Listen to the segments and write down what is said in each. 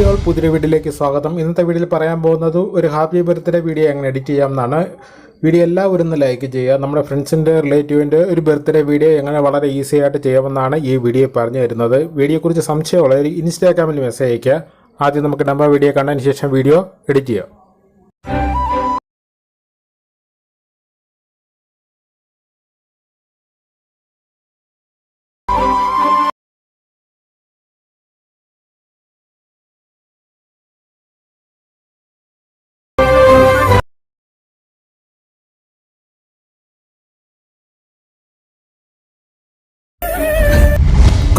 Hi all പുതിയ വീഡിയോയിലേക്ക് സ്വാഗതം. ഇന്നത്തെ വീഡിയോയിൽ പറയാൻ പോകുന്നത് ഒരു ഹാപ്പി ബർത്ത്ഡേ വീഡിയോ എങ്ങനെ എഡിറ്റ് ചെയ്യാം എന്നാണ് വീഡിയോ എല്ലാവരും ഒന്ന് ലൈക്ക് ചെയ്യുക. നമ്മുടെ ഫ്രണ്ട്സിന്റെ റിലേറ്റീവിന്റെ ഒരു ബർത്ത്ഡേ വീഡിയോ എങ്ങനെ വളരെ ഈസി ആയിട്ട് ചെയ്യാമെന്നാണ് ഈ വീഡിയോ പറഞ്ഞു തരുന്നത്. വീഡിയോയെക്കുറിച്ച് സംശയമുള്ള ഒരു ഇൻസ്റ്റാഗ്രാമിൽ മെസ്സേജ് അയയ്ക്കുക. ആദ്യം നമുക്ക് നമ്പർ വീഡിയോ കണ്ടതിന് ശേഷം വീഡിയോ എഡിറ്റ് ചെയ്യാം.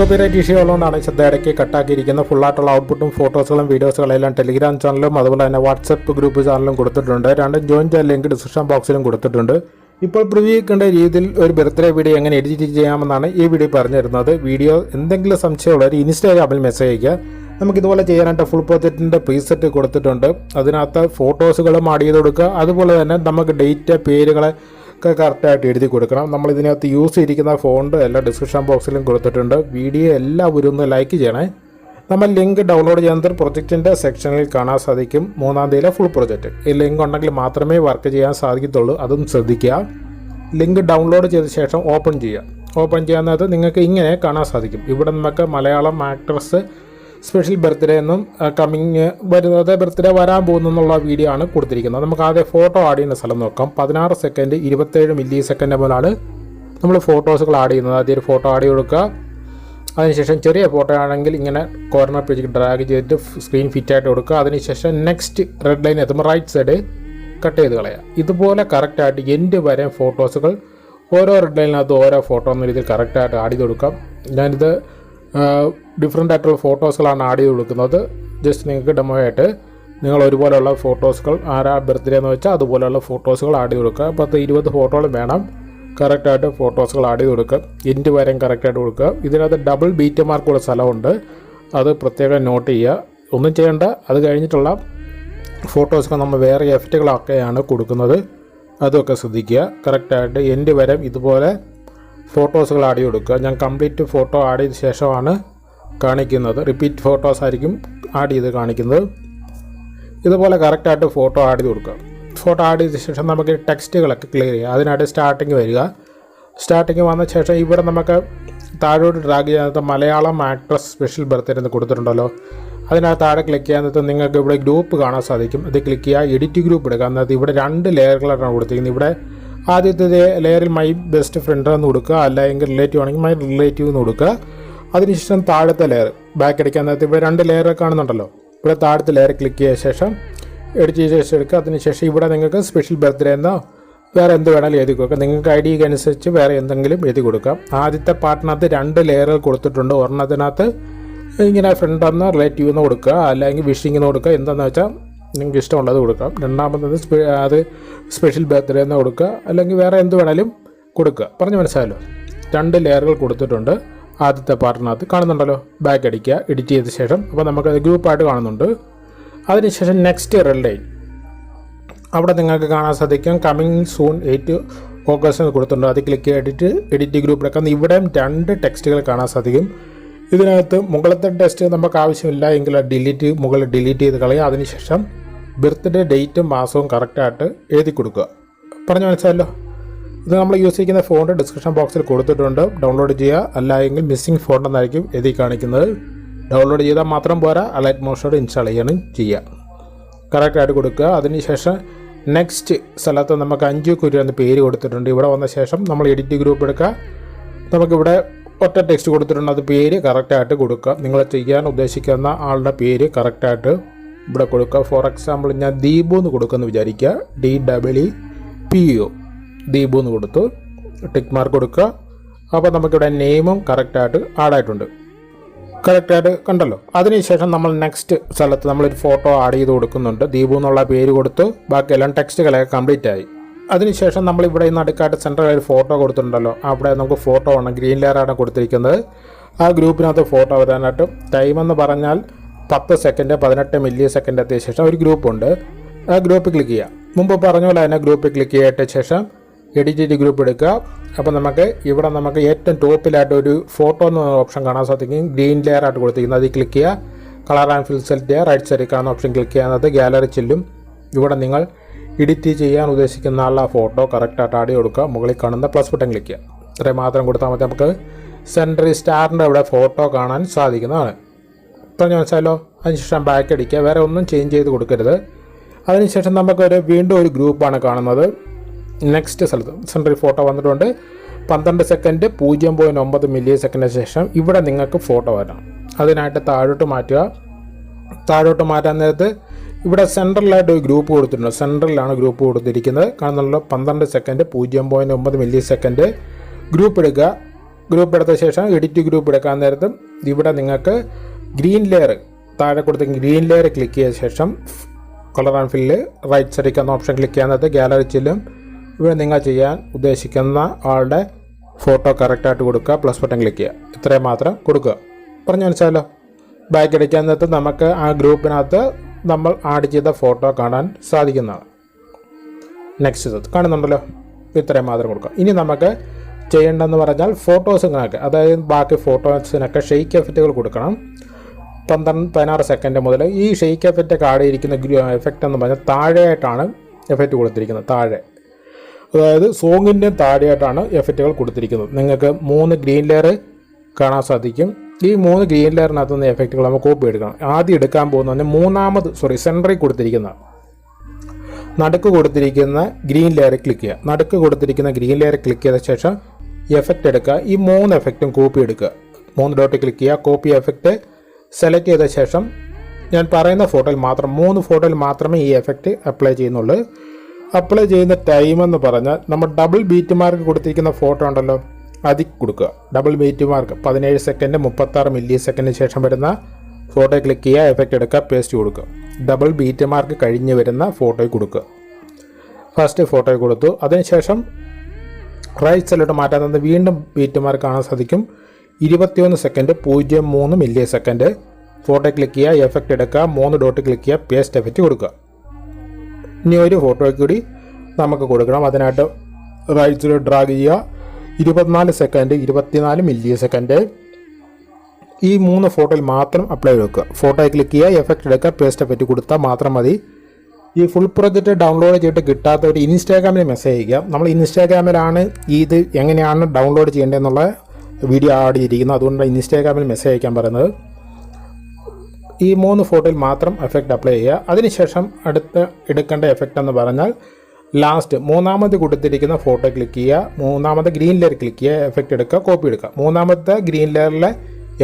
കോപ്പിറൈറ്റ് ഇഷ്യൂ ഉള്ളതുകൊണ്ടാണ് ശ്രദ്ധ ഇടയ്ക്ക് കട്ടാക്കിയിരിക്കുന്ന ഫുള്ളായിട്ടുള്ള ഔട്ട്പുട്ടും ഫോട്ടോസുകളും വീഡിയോസുകളും എല്ലാം ടെലിഗ്രാം ചാനലും അതുപോലെ തന്നെ വാട്സപ്പ് ഗ്രൂപ്പ് ചാനലും കൊടുത്തിട്ടുണ്ട്. രണ്ടും ജോയിൻ ചെയ്യാൻ ലിങ്ക് ഡിസ്ക്രിപ്ഷൻ ബോക്സിലും കൊടുത്തിട്ടുണ്ട്. ഇപ്പോൾ പ്രിവ്യൂക്കേണ്ട രീതിയിൽ ഒരു ബർത്ത്ഡേ വീഡിയോ എങ്ങനെ എഡിറ്റ് ചെയ്യാമെന്നാണ് ഈ വീഡിയോ പറഞ്ഞു തരുന്നത് വീഡിയോ എന്തെങ്കിലും സംശയമുള്ളവർ ഇൻസ്റ്റാഗ്രാമിൽ മെസ്സേജ് അയയ്ക്കുക. നമുക്കിതുപോലെ ചെയ്യാനായിട്ട് ഫുൾ പ്രോജക്റ്റിന്റെ പ്രീസെറ്റ് കൊടുത്തിട്ടുണ്ട്. അതിനകത്ത് ഫോട്ടോസുകളും ആഡ് ചെയ്ത് കൊടുക്കുക. അതുപോലെ തന്നെ നമുക്ക് ഡേറ്റ് പേരുകളെ ഒക്കെ കറക്റ്റായിട്ട് എഴുതി കൊടുക്കണം. നമ്മൾ ഇതിനകത്ത് യൂസ് ചെയ്തിരിക്കുന്ന ഫോണ്ട് എല്ലാം ഡിസ്ക്രിപ്ഷൻ ബോക്സിലും കൊടുത്തിട്ടുണ്ട്. വീഡിയോ എല്ലാവരും ഒന്ന് ലൈക്ക് ചെയ്യണേ. നമ്മൾ ലിങ്ക് ഡൗൺലോഡ് ചെയ്യുന്നത് പ്രൊജക്റ്റിന്റെ സെക്ഷനിൽ കാണാൻ സാധിക്കും. മൂന്നാം തീയതിയിലെ ഫുൾ പ്രൊജക്റ്റ് ഈ ലിങ്ക് ഉണ്ടെങ്കിൽ മാത്രമേ വർക്ക് ചെയ്യാൻ സാധിക്കത്തുള്ളൂ. അതും ശ്രദ്ധിക്കുക. ലിങ്ക് ഡൗൺലോഡ് ചെയ്ത ശേഷം ഓപ്പൺ ചെയ്യുക. ഓപ്പൺ ചെയ്യാവുന്നത് നിങ്ങൾക്ക് ഇങ്ങനെ കാണാൻ സാധിക്കും. ഇവിടെ നമുക്ക് മലയാളം ആക്ട്രസ് സ്പെഷ്യൽ ബർത്ത്ഡേ എന്നും കമ്മിങ് വരുന്നത് ബർത്ത്ഡേ വരാൻ പോകുന്നു എന്നുള്ള വീഡിയോ ആണ് കൊടുത്തിരിക്കുന്നത്. നമുക്ക് ആദ്യം ഫോട്ടോ ആഡ് ചെയ്യുന്ന സ്ഥലം നോക്കാം. പതിനാറ് സെക്കൻഡ് ഇരുപത്തേഴ് മില്ലി സെക്കൻഡ് മുതലാണ് നമ്മൾ ഫോട്ടോസുകൾ ആഡ് ചെയ്യുന്നത്. ആദ്യം ഒരു ഫോട്ടോ ആഡ് കൊടുക്കുക. അതിനുശേഷം ചെറിയ ഫോട്ടോ ആണെങ്കിൽ ഇങ്ങനെ കോർണർ പേജിൽ ഡ്രാഗ് ചെയ്തിട്ട് സ്ക്രീൻ ഫിറ്റ് ആയിട്ട് കൊടുക്കുക. അതിനുശേഷം നെക്സ്റ്റ് റെഡ് ലൈൻ എത്തുമ്പോൾ റൈറ്റ് സൈഡ് കട്ട് ചെയ്ത് കളയുക. ഇതുപോലെ കറക്റ്റായിട്ട് എൻഡ് വരെ ഫോട്ടോസുകൾ ഓരോ റെഡ് ലൈനിനകത്ത് ഓരോ ഫോട്ടോ എന്ന രീതിയിൽ കറക്റ്റായിട്ട് ആഡ് ചെയ്ത് കൊടുക്കാം. ഞാനിത് ഡിഫറെന്റ് ആയിട്ടുള്ള ഫോട്ടോസുകളാണ് ആഡ് ചെയ്ത് കൊടുക്കുന്നത്. ജസ്റ്റ് നിങ്ങൾക്ക് ഡെമോ ആയിട്ട് നിങ്ങൾ ഒരുപോലെയുള്ള ഫോട്ടോസുകൾ ആരാ ബർത്ത്ഡേ എന്ന് വെച്ചാൽ അതുപോലെയുള്ള ഫോട്ടോസുകൾ ആഡ് ചെയ്ത് കൊടുക്കുക. പത്ത് ഇരുപത് ഫോട്ടോകളും വേണം. കറക്റ്റായിട്ട് ഫോട്ടോസുകൾ ആഡ് ചെയ്ത് കൊടുക്കുക. ഇന്റ് വരെയും കറക്റ്റായിട്ട് കൊടുക്കുക. ഇതിനകത്ത് ഡബിൾ ബീറ്റ് മാർക്കുള്ള സ്ഥലമുണ്ട്. അത് പ്രത്യേകം നോട്ട് ചെയ്യുക. ഒന്നും ചെയ്യേണ്ട. അത് കഴിഞ്ഞിട്ടുള്ള ഫോട്ടോസൊക്കെ നമ്മൾ വേറെ എഫക്റ്റുകളൊക്കെയാണ് കൊടുക്കുന്നത്. അതൊക്കെ ശ്രദ്ധിക്കുക. കറക്റ്റായിട്ട് എൻഡ് വരെ ഇതുപോലെ ഫോട്ടോസുകൾ ആഡ് കൊടുക്കുക ഞാൻ കംപ്ലീറ്റ് ഫോട്ടോ ആഡ് ചെയ്ത ശേഷമാണ് കാണിക്കുന്നത്. റിപ്പീറ്റ് ഫോട്ടോസ് ആയിരിക്കും ആഡ് ചെയ്ത് കാണിക്കുന്നത്. ഇതുപോലെ കറക്റ്റായിട്ട് ഫോട്ടോ ആഡ് ചെയ്ത് കൊടുക്കുക. ഫോട്ടോ ആഡ് ചെയ്ത ശേഷം നമുക്ക് ടെക്സ്റ്റുകളൊക്കെ ക്ലിയർ ചെയ്യുക അതിനായിട്ട് സ്റ്റാർട്ടിങ് വരിക. സ്റ്റാർട്ടിങ് വന്ന ശേഷം ഇവിടെ നമുക്ക് താഴോട്ട് ഡ്രാഗ് ചെയ്യാത്ത മലയാളം ആക്ട്രസ് സ്പെഷ്യൽ ബർത്ത്ഡേ എന്ന് കൊടുത്തിട്ടുണ്ടല്ലോ. അതിനകത്ത് താഴെ ക്ലിക്ക് ചെയ്യാനത്ത് നിങ്ങൾക്ക് ഇവിടെ ഗ്രൂപ്പ് കാണാൻ സാധിക്കും. അത് ക്ലിക്ക് ചെയ്യുക എഡിറ്റ് ഗ്രൂപ്പ് എടുക്കുക എന്നത് ഇവിടെ രണ്ട് ലെയറുകളാണ് കൊടുത്തിരിക്കുന്നത്. ഇവിടെ ആദ്യത്തെ ലെയറിൽ മൈ ബെസ്റ്റ് ഫ്രണ്ട് എന്ന് കൊടുക്കുക. അല്ലെങ്കിൽ റിലേറ്റീവ് ആണെങ്കിൽ മൈ റിലേറ്റീവ് എന്ന് കൊടുക്കുക. അതിനുശേഷം താഴത്തെ ലെയർ ബാക്ക് അടിക്കാൻ നേരത്തെ ഇവിടെ രണ്ട് ലെയർ കാണുന്നുണ്ടല്ലോ. ഇവിടെ താഴത്തെ ലെയർ ക്ലിക്ക് ചെയ്ത ശേഷം എഡിറ്റ് ചെയ്ത ശേഷം എടുക്കുക. അതിനുശേഷം ഇവിടെ നിങ്ങൾക്ക് സ്പെഷ്യൽ ബർത്ത്ഡേ എന്നോ വേറെ എന്ത് വേണമെങ്കിലും എഴുതി കൊടുക്കാം. നിങ്ങൾക്ക് ഐ ഡിക്ക് അനുസരിച്ച് വേറെ എന്തെങ്കിലും എഴുതി കൊടുക്കാം. ആദ്യത്തെ പാർട്ടിനകത്ത് രണ്ട് ലെയറുകൾ കൊടുത്തിട്ടുണ്ട്. ഒരെണ്ണത്തിനകത്ത് ഇങ്ങനെ ഫ്രണ്ട് എന്ന് റിലേറ്റീവ് എന്ന് കൊടുക്കുക. അല്ലെങ്കിൽ വിഷിംഗ് എന്ന് കൊടുക്കുക. എന്താണെന്ന് വെച്ചാൽ നിങ്ങൾക്ക് ഇഷ്ടമുള്ളത് കൊടുക്കാം. രണ്ടാമത്തത് അത് സ്പെഷ്യൽ ബർത്ത്ഡേ എന്ന് കൊടുക്കുക. അല്ലെങ്കിൽ വേറെ എന്ത് വേണേലും കൊടുക്കുക. പറഞ്ഞു മനസ്സിലായല്ലോ? രണ്ട് ലെയറുകൾ കൊടുത്തിട്ടുണ്ട്. ആദ്യത്തെ പാർട്ടിനകത്ത് കാണുന്നുണ്ടല്ലോ? ബാക്ക് അടിക്കുക എഡിറ്റ് ചെയ്ത ശേഷം. അപ്പോൾ നമുക്കത് ഗ്രൂപ്പായിട്ട് കാണുന്നുണ്ട്. അതിനുശേഷം നെക്സ്റ്റ് ഇയർ ലൈൻ അവിടെ നിങ്ങൾക്ക് കാണാൻ സാധിക്കും. കമ്മിങ് സൂൺ എയ്റ്റ് ഓഗസ്റ്റ് കൊടുത്തിട്ടുണ്ട്. അത് ക്ലിക്ക് ചെയ്തിട്ട് എഡിറ്റ് ഗ്രൂപ്പിലൊക്കെ ഇവിടെയും രണ്ട് ടെക്സ്റ്റുകൾ കാണാൻ സാധിക്കും. ഇതിനകത്ത് മുകളിലത്തെ ടെക്സ്റ്റ് നമുക്ക് ആവശ്യമില്ല. എങ്കിൽ ഡിലീറ്റ് മുകളിൽ ഡിലീറ്റ് ചെയ്ത് കളയുക അതിനുശേഷം ബർത്ത്ഡേ ഡേറ്റും മാസവും കറക്റ്റായിട്ട് എഴുതി കൊടുക്കുക. പറഞ്ഞു മനസ്സിലല്ലോ ഇത് നമ്മൾ യൂസ് ചെയ്യുന്ന ഫോണിന്റെ ഡിസ്ക്രിപ്ഷൻ ബോക്സിൽ കൊടുത്തിട്ടുണ്ട്. ഡൗൺലോഡ് ചെയ്യുക. അല്ലെങ്കിൽ മിസ്സിംഗ് ഫോൺ എന്നായിരിക്കും എഴുതി കാണിക്കുന്നത്. ഡൗൺലോഡ് ചെയ്താൽ മാത്രം പോരാ. അലൈറ്റ് മോഷോട് ഇൻസ്റ്റാൾ ചെയ്യണം ചെയ്യുക. കറക്റ്റായിട്ട് കൊടുക്കുക. അതിനുശേഷം നെക്സ്റ്റ് സ്ഥലത്ത് നമുക്ക് അഞ്ചു കുരു എന്ന പേര് കൊടുത്തിട്ടുണ്ട്. ഇവിടെ വന്ന ശേഷം നമ്മൾ എഡിറ്റ് ഗ്രൂപ്പ് എടുക്കുക. നമുക്കിവിടെ ഒറ്റ ടെക്സ്റ്റ് കൊടുത്തിട്ടുണ്ട്. അത് പേര് കറക്റ്റായിട്ട് കൊടുക്കുക. നിങ്ങൾ ചെയ്യാൻ ഉദ്ദേശിക്കുന്ന ആളുടെ പേര് കറക്റ്റായിട്ട് ഇവിടെ കൊടുക്കുക ഫോർ എക്സാമ്പിൾ ഞാൻ ദീപു എന്ന് കൊടുക്കുമെന്ന് വിചാരിക്കുക. D double P O Deepu എന്ന് കൊടുത്തു. ടിക്ക് മാർക്ക് കൊടുക്കുക. അപ്പോൾ നമുക്കിവിടെ നെയിമും കറക്റ്റായിട്ട് ആഡായിട്ടുണ്ട് കറക്റ്റായിട്ട് കണ്ടല്ലോ. അതിനുശേഷം നമ്മൾ നെക്സ്റ്റ് സ്ഥലത്ത് നമ്മളൊരു ഫോട്ടോ ആഡ് ചെയ്ത് കൊടുക്കുന്നുണ്ട്. ദീപു എന്നുള്ള പേര് കൊടുത്തു. ബാക്കിയെല്ലാം ടെക്സ്റ്റുകളൊക്കെ കംപ്ലീറ്റ് ആയി. അതിനുശേഷം നമ്മൾ ഇവിടെ നിന്ന് അടുക്കായിട്ട് സെന്ററിൽ ഒരു ഫോട്ടോ കൊടുത്തിട്ടുണ്ടല്ലോ. അവിടെ നമുക്ക് ഫോട്ടോ ആണ്. ഗ്രീൻ ലെയറാണ് കൊടുത്തിരിക്കുന്നത്. ആ ഗ്രൂപ്പിനകത്ത് ഫോട്ടോ വരാനായിട്ട് ടൈം എന്ന് പറഞ്ഞാൽ പത്ത് സെക്കൻഡ് പതിനെട്ട് മില്ലി സെക്കൻഡ് എത്തിയ ശേഷം ഒരു ഗ്രൂപ്പുണ്ട് ആ ഗ്രൂപ്പ് ക്ലിക്ക് ചെയ്യുക മുമ്പ് പറഞ്ഞ പോലെ തന്നെ ഗ്രൂപ്പ് ക്ലിക്ക് ചെയ്തിട്ട് ശേഷം എഡിറ്റ് ഗ്രൂപ്പ് എടുക്കുക. അപ്പോൾ നമുക്ക് ഇവിടെ നമുക്ക് ഏറ്റവും ടോപ്പിലായിട്ട് ഒരു ഫോട്ടോ എന്ന ഓപ്ഷൻ കാണാൻ സാധിക്കും. ഗ്രീൻ ലെയർ ആയിട്ട് കൊടുത്തിരിക്കുന്നത്. അതിൽ ക്ലിക്ക് ചെയ്യുക. കളർ ആൻഡ് ഫിൽ സെലക്ട് ചെയ്യുക. റൈറ്റ് സൈഡിൽ കാണുന്ന ഓപ്ഷൻ ക്ലിക്ക് ചെയ്യുന്നത്. ഗാലറി ചെല്ലും. ഇവിടെ നിങ്ങൾ എഡിറ്റ് ചെയ്യാൻ ഉദ്ദേശിക്കുന്ന ആ ഫോട്ടോ കറക്റ്റായിട്ട് ആടി കൊടുക്കുക. മുകളിൽ കാണുന്ന പ്ലസ് ബട്ടൺ ക്ലിക്ക് ചെയ്യുക. ഇത്രയും മാത്രം കൊടുത്താൽ മതി. നമുക്ക് സെൻട്രൽ സ്റ്റാറിന്റെ ഇവിടെ ഫോട്ടോ കാണാൻ സാധിക്കുന്നതാണ്. പറഞ്ഞു മനസ്സിലോ അതിനുശേഷം ബാക്ക് അടിക്കുക. വേറെ ഒന്നും ചേഞ്ച് ചെയ്ത് കൊടുക്കരുത്. അതിനുശേഷം നമുക്കൊരു വീണ്ടും ഒരു ഗ്രൂപ്പാണ് കാണുന്നത്. നെക്സ്റ്റ് സ്ഥലത്ത് സെൻട്രൽ ഫോട്ടോ വന്നിട്ടുണ്ട്. പന്ത്രണ്ട് സെക്കൻഡ് പൂജ്യം പോയിന്റ് ഒമ്പത് മില്ലി സെക്കൻഡിന് ശേഷം ഇവിടെ നിങ്ങൾക്ക് ഫോട്ടോ വരണം അതിനായിട്ട് താഴോട്ട് മാറ്റുക. താഴോട്ട് മാറ്റാൻ നേരത്ത് ഇവിടെ സെൻട്രലായിട്ട് ഒരു ഗ്രൂപ്പ് കൊടുത്തിട്ടുണ്ട്. സെൻട്രലിലാണ് ഗ്രൂപ്പ് കൊടുത്തിരിക്കുന്നത്. കാണുന്നുള്ള പന്ത്രണ്ട് സെക്കൻഡ് പൂജ്യം പോയിന്റ് ഒമ്പത് മില്ലി സെക്കൻഡ് ഗ്രൂപ്പ് എടുക്കുക. ഗ്രൂപ്പ് എടുത്ത ശേഷം എഡിറ്റ് ഗ്രൂപ്പ് എടുക്കാൻ നേരത്തും ഇവിടെ നിങ്ങൾക്ക് ഗ്രീൻ ലെയർ താഴെ കൊടുത്ത ഗ്രീൻ ലെയർ ക്ലിക്ക് ചെയ്ത ശേഷം കളർ ആൻഡ് ഫില്ല് റൈറ്റ് സൈഡിൽ എന്ന ഓപ്ഷൻ ക്ലിക്ക് ചെയ്യാനകത്ത് ഗാലറി ചെല്ലും ഇവിടെ നിങ്ങൾ ചെയ്യാൻ ഉദ്ദേശിക്കുന്ന ആളുടെ ഫോട്ടോ കറക്റ്റായിട്ട് കൊടുക്കുക പ്ലസ് ബട്ടൺ ക്ലിക്ക് ചെയ്യുക. ഇത്രയും മാത്രം കൊടുക്കുക. പറഞ്ഞു മനസ്സിലോ ബാക്ക് അടിക്കാൻ നേരത്ത് നമുക്ക് ആ ഗ്രൂപ്പിനകത്ത് നമ്മൾ ആഡ് ചെയ്ത ഫോട്ടോ കാണാൻ സാധിക്കുന്നതാണ്. നെക്സ്റ്റ് ഇത് കാണുന്നുണ്ടല്ലോ? ഇത്രയും മാത്രം കൊടുക്കുക. ഇനി നമുക്ക് ചെയ്യേണ്ടതെന്ന് പറഞ്ഞാൽ ഫോട്ടോസ് ഫോട്ടോസിനൊക്കെ അതായത് ബാക്കി ഫോട്ടോസിനൊക്കെ ഷെയ്ക്ക് എഫക്റ്റുകൾ കൊടുക്കണം. പന്ത്രണ്ട് പതിനാറ് സെക്കൻഡ് മുതൽ ഈ ഷെയ്ക്ക് എഫക്റ്റ് കാടിയിരിക്കുന്ന എഫക്റ്റ് എന്ന് പറഞ്ഞാൽ താഴെയായിട്ടാണ് എഫക്റ്റ് കൊടുത്തിരിക്കുന്നത്. താഴെ. അതായത് സോങ്ങിന്റെ താഴെയായിട്ടാണ് എഫക്റ്റുകൾ കൊടുത്തിരിക്കുന്നത്. നിങ്ങൾക്ക് മൂന്ന് ഗ്രീൻ ലെയർ കാണാൻ സാധിക്കും. ഈ മൂന്ന് ഗ്രീൻ ലെയറിനകത്ത് നിന്ന് എഫക്റ്റുകൾ നമ്മൾ കോപ്പി എടുക്കണം. ആദ്യം എടുക്കാൻ പോകുന്ന മൂന്നാമത് സോറി സെന്ററിൽ കൊടുത്തിരിക്കുന്ന നടുക്ക് കൊടുത്തിരിക്കുന്ന ഗ്രീൻ ലെയർ ക്ലിക്ക് ചെയ്യുക. നടുക്ക് കൊടുത്തിരിക്കുന്ന ഗ്രീൻ ലെയർ ക്ലിക്ക് ചെയ്ത ശേഷം എഫക്റ്റ് എടുക്കുക. ഈ മൂന്ന് എഫക്റ്റും കോപ്പി എടുക്കുക. മൂന്ന് ഡോട്ട് ക്ലിക്ക് ചെയ്യുക. കോപ്പി എഫക്റ്റ് സെലക്ട് ചെയ്ത ശേഷം ഞാൻ പറയുന്ന ഫോട്ടോയിൽ മാത്രം മൂന്ന് ഫോട്ടോയിൽ മാത്രമേ ഈ എഫക്റ്റ് അപ്ലൈ ചെയ്യുന്നുള്ളൂ. അപ്ലൈ ചെയ്യുന്ന ടൈം എന്ന് പറഞ്ഞാൽ നമ്മൾ ഡബിൾ ബീറ്റ് മാർക്ക് കൊടുത്തിരിക്കുന്ന ഫോട്ടോ ഉണ്ടല്ലോ അതിൽ കൊടുക്കുക. ഡബിൾ ബീറ്റ് മാർക്ക് പതിനേഴ് സെക്കൻഡ് മുപ്പത്താറ് മില്ലി സെക്കൻഡിന് ശേഷം വരുന്ന ഫോട്ടോ ക്ലിക്ക് ചെയ്യുക എഫക്റ്റ് എടുക്കുക പേസ്റ്റ് കൊടുക്കുക. ഡബിൾ ബീറ്റ് മാർക്ക് കഴിഞ്ഞ് വരുന്ന ഫോട്ടോയിൽ കൊടുക്കുക. ഫസ്റ്റ് ഫോട്ടോയിൽ കൊടുത്തു. അതിനുശേഷം റൈറ്റ് സൈഡിലോട്ട് മാറ്റാൻ വീണ്ടും ബീറ്റ് മാർക്ക് കാണാൻ സാധിക്കും. ഇരുപത്തിയൊന്ന് സെക്കൻഡ് പൂജ്യം മൂന്ന് മില്ലി സെക്കൻഡ് ഫോട്ടോ ക്ലിക്ക് ചെയ്യുക എഫക്റ്റ് എടുക്കുക മൂന്ന് ഡോട്ട് ക്ലിക്ക് ചെയ്യുക പേസ്റ്റ് എഫക്റ്റ് കൊടുക്കുക. ഇനി ഒരു ഫോട്ടോ കൂടി നമുക്ക് കൊടുക്കണം. അതിനായിട്ട് റൈറ്റ് ഡ്രാഗ് ചെയ്യുക. ഇരുപത്തിനാല് സെക്കൻഡ് ഇരുപത്തിനാല് മില്ലി സെക്കൻഡ് ഈ മൂന്ന് ഫോട്ടോയിൽ മാത്രം അപ്ലൈ വെക്കുക. ഫോട്ടോ ക്ലിക്ക് ചെയ്യുക എഫക്റ്റ് എടുക്കുക പേസ്റ്റ് എഫക്റ്റ് കൊടുത്താൽ മാത്രം മതി. ഈ ഫുൾ പ്രൊജക്റ്റ് ഡൗൺലോഡ് ചെയ്തിട്ട് കിട്ടാത്തവർ ഇൻസ്റ്റാഗ്രാമിൽ മെസ്സേജ് ചെയ്യുക നമ്മൾ ഇൻസ്റ്റാഗ്രാമിലാണ് ഇത് എങ്ങനെയാണ് ഡൗൺലോഡ് ചെയ്യേണ്ടതെന്നുള്ള വീഡിയോ ആഡ് ചെയ്തിരിക്കുന്നത് അതുകൊണ്ട് ഇൻസ്റ്റാഗ്രാമിൽ മെസ്സേജ് അയക്കാൻ പറയുന്നത്. ഈ മൂന്ന് ഫോട്ടോയിൽ മാത്രം എഫക്റ്റ് അപ്ലൈ ചെയ്യുക. അതിനുശേഷം അടുത്ത എടുക്കേണ്ട എഫക്റ്റ് എന്ന് പറഞ്ഞാൽ ലാസ്റ്റ് മൂന്നാമത് കൊടുത്തിരിക്കുന്ന ഫോട്ടോ ക്ലിക്ക് ചെയ്യുക. മൂന്നാമത്തെ ഗ്രീൻ ലെയർ ക്ലിക്ക് ചെയ്യുക. എഫക്റ്റ് എടുക്കുക കോപ്പി എടുക്കുക. മൂന്നാമത്തെ ഗ്രീൻ ലെയറിലെ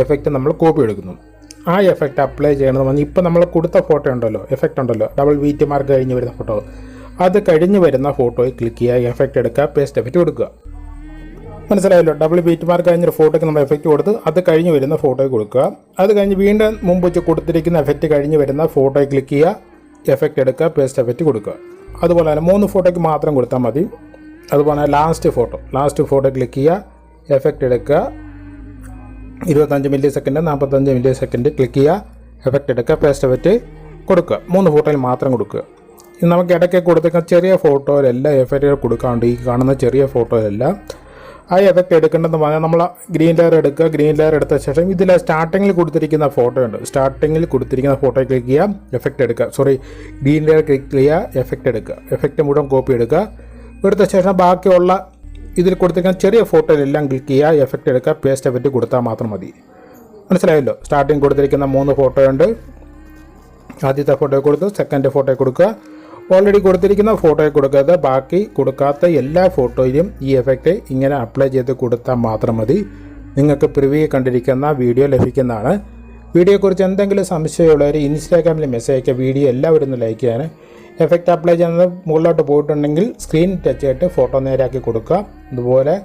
എഫക്റ്റ് നമ്മൾ കോപ്പി എടുക്കുന്നു. ആ എഫക്റ്റ് അപ്ലൈ ചെയ്യണമെന്ന് പറഞ്ഞാൽ ഇപ്പോൾ നമ്മൾ കൊടുത്ത ഫോട്ടോ ഉണ്ടല്ലോ എഫക്റ്റ് ഉണ്ടല്ലോ. ഡബിൾ വീറ്റ് മാർക്ക് കഴിഞ്ഞ് വരുന്ന ഫോട്ടോ അത് കഴിഞ്ഞ് വരുന്ന ഫോട്ടോയിൽ ക്ലിക്ക് ചെയ്യുക എഫക്റ്റ് എടുക്കുക പേസ്റ്റ് എഫക്റ്റ് കൊടുക്കുക. മനസ്സിലായല്ലോ. ഡബിൾ ബീറ്റ് മാർക്ക് കഴിഞ്ഞൊരു ഫോട്ടോയ്ക്ക് നമ്മൾ എഫക്റ്റ് കൊടുത്ത് അത് കഴിഞ്ഞ് വരുന്ന ഫോട്ടോയ്ക്ക് കൊടുക്കുക. അത് കഴിഞ്ഞ് വീണ്ടും മുമ്പ് വെച്ച് കൊടുത്തിരിക്കുന്ന എഫക്റ്റ് കഴിഞ്ഞ് വരുന്ന ഫോട്ടോയിൽ ക്ലിക്ക് ചെയ്യുക. എഫക്റ്റ് എടുക്കുക പേസ്റ്റ് എഫക്റ്റ് കൊടുക്കുക. അതുപോലെ തന്നെ മൂന്ന് ഫോട്ടോയ്ക്ക് മാത്രം കൊടുത്താൽ മതി. അതുപോലെ last photo last photo click ചെയ്യുക. എഫക്റ്റ് എടുക്കുക. ഇരുപത്തഞ്ച് മില്ലി സെക്കൻഡ് നാൽപ്പത്തഞ്ച് മില്ലി സെക്കൻഡ് ക്ലിക്ക് ചെയ്യുക. എഫക്റ്റ് എടുക്കുക പേസ്റ്റ് എഫക്റ്റ് കൊടുക്കുക. മൂന്ന് ഫോട്ടോയിൽ മാത്രം കൊടുക്കുക. നമുക്ക് ഇടയ്ക്ക് കൊടുത്തേക്കുന്ന ചെറിയ ഫോട്ടോയിലെല്ലാം എഫക്റ്റുകൾ കൊടുക്കാണ്ട് ഈ കാണുന്ന ചെറിയ ഫോട്ടോയിലെല്ലാം ആ ഏതൊക്കെ എടുക്കേണ്ടതെന്ന് പറഞ്ഞാൽ നമ്മൾ ഗ്രീൻ ലെയർ എടുക്കുക ഗ്രീൻ ലെയർ എടുത്ത ശേഷം ഇതിൽ സ്റ്റാർട്ടിങ്ങിൽ കൊടുത്തിരിക്കുന്ന ഫോട്ടോ ഉണ്ട്. സ്റ്റാർട്ടിങ്ങിൽ കൊടുത്തിരിക്കുന്ന ഫോട്ടോ ക്ലിക്ക് ചെയ്യുക എഫക്റ്റ് എടുക്കുക. സോറി ഗ്രീൻ ലെയർ ക്ലിക്ക് ചെയ്യുക എഫക്റ്റ് എടുക്കുക. എഫക്റ്റ് മുഴുവൻ കോപ്പി എടുക്കുക. എടുത്ത ശേഷം ബാക്കിയുള്ള ഇതിൽ കൊടുത്തിരിക്കുന്ന ചെറിയ ഫോട്ടോയിലെല്ലാം ക്ലിക്ക് ചെയ്യുക എഫക്റ്റ് എടുക്കുക പേസ്റ്റ് എഫക്റ്റ് കൊടുത്താൽ മാത്രം മതി. മനസ്സിലായല്ലോ? സ്റ്റാർട്ടിങ് കൊടുത്തിരിക്കുന്ന മൂന്ന് ഫോട്ടോ ഉണ്ട്. ആദ്യത്തെ ഫോട്ടോ കൊടുത്ത് സെക്കൻഡ് ഫോട്ടോ കൊടുക്കുക. ഓൾറെഡി കൊടുത്തിരിക്കുന്ന ഫോട്ടോയിൽ കൊടുക്കാതെ ബാക്കി കൊടുക്കാത്ത എല്ലാ ഫോട്ടോയിലും ഈ എഫക്റ്റ് ഇങ്ങനെ അപ്ലൈ ചെയ്ത് കൊടുത്താൽ മാത്രം മതി. നിങ്ങൾക്ക് പ്രിവ്യൂ കണ്ടിരിക്കുന്ന വീഡിയോ ലഭിക്കുന്നതാണ്. വീഡിയോയെക്കുറിച്ച് എന്തെങ്കിലും സംശയമുള്ളവർ ഇൻസ്റ്റാഗ്രാമിൽ മെസ്സേജ് അയക്കുക വീഡിയോ എല്ലാവരും ഒന്ന് ലൈക്ക് ചെയ്യാൻ എഫക്റ്റ് അപ്ലൈ ചെയ്യുന്നത് മുകളിലോട്ട് പോയിട്ടുണ്ടെങ്കിൽ സ്ക്രീൻ ടച്ച് ചെയ്തിട്ട് ഫോട്ടോ നേരാക്കി കൊടുക്കുക. അതുപോലെ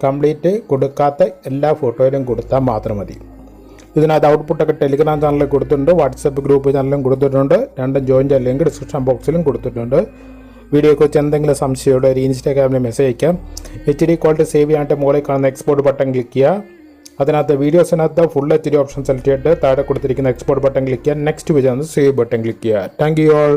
കംപ്ലീറ്റ് കൊടുക്കാത്ത എല്ലാ ഫോട്ടോയിലും കൊടുത്താൽ മാത്രം മതി. ഇതിനകത്ത് ഔട്ട്പുട്ടൊക്കെ ടെലിഗ്രാം ചാനലിൽ കൊടുത്തിട്ടുണ്ട്. വാട്സപ്പ് ഗ്രൂപ്പ് ചാനലിലും കൊടുത്തിട്ടുണ്ട്. രണ്ടും ജോയിൻ ചെയ്യാൻ ലിങ്ക് ഡിസ്ക്രിപ്ഷൻ ബോക്സിലും കൊടുത്തിട്ടുണ്ട്. വീഡിയോയെക്കുറിച്ച് എന്തെങ്കിലും സംശയമുണ്ട് ഒരു ഇൻസ്റ്റാഗ്രാമിൽ മെസ്സേജ് അയക്കാം. എച്ച് ഡി ക്വാളിറ്റി സേവ് ചെയ്യാനായിട്ട് മുകളിൽ കാണുന്ന എക്സ്പോർട്ട് ബട്ടൺ ക്ലിക്ക് ചെയ്യുക. അതിനകത്ത് വീഡിയോസിനകത്ത് full H D option select ചെയ്തിട്ട് താഴെ കൊടുത്തിരിക്കുന്ന എക്സ്പോർട്ട് ബട്ടൺ ക്ലിക്ക് ചെയ്യുക. നെക്സ്റ്റ് വിജയം സേവ് ബട്ടൺ ക്ലിക്ക് ചെയ്യുക. Thank you all